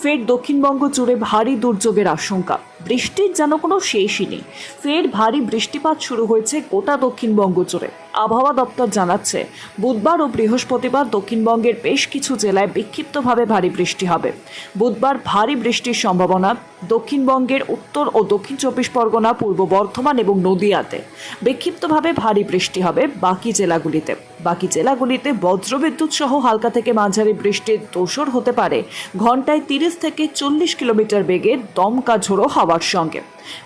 ফের দক্ষিণবঙ্গ জুড়ে ভারী দুর্যোগের আশঙ্কা। বৃষ্টির যেন কোনো শেষই নেই। ফের ভারী বৃষ্টিপাত শুরু হয়েছে গোটা দক্ষিণবঙ্গ জুড়ে। আবহাওয়া দপ্তর জানাচ্ছে, বুধবার ও বৃহস্পতিবার দক্ষিণবঙ্গের বেশ কিছু জেলায় বিক্ষিপ্তভাবে ভারী বৃষ্টি হবে। বুধবার ভারী বৃষ্টির সম্ভাবনা দক্ষিণবঙ্গের উত্তর ও দক্ষিণ চব্বিশ পরগনা, পূর্ব বর্ধমান এবং নদিয়াতে। বিক্ষিপ্তভাবে ভারী বৃষ্টি হবে বাকি জেলাগুলিতে। বাকি জেলাগুলিতে বজ্রবিদ্যুৎ সহ হালকা থেকে মাঝারি বৃষ্টির দোসর হতে পারে। ঘন্টায় তিরিশ থেকে চল্লিশ কিলোমিটার বেগে দমকা ঝোড়ো হাওয়ার সঙ্গে।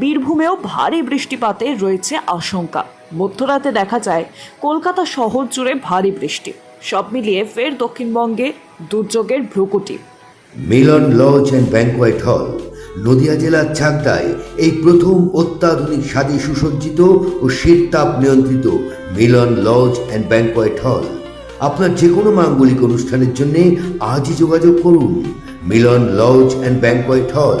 বীরভূমেও ভারী বৃষ্টিপাতে রয়েছে আশঙ্কা। মধ্যরাতে দেখা যায়, কলকাতা শহর জুড়ে ভারী বৃষ্টি। সব মিলিয়ে ফের দক্ষিণবঙ্গে দুর্যোগের ভ্রুকুটি। Milan lodge and banquet hall, Nadia জেলার চাকদায় এই প্রথম অত্যাধুনিক স্বাদে সুসজ্জিত ও শীততাপ নিয়ন্ত্রিত মিলন লজ অ্যান্ড ব্যাংকোয়েট হল। আপনার যে কোনো মাঙ্গলিক অনুষ্ঠানের জন্য আজই যোগাযোগ করুন। মিলন লজ অ্যান্ড ব্যাংকোয়েট হল।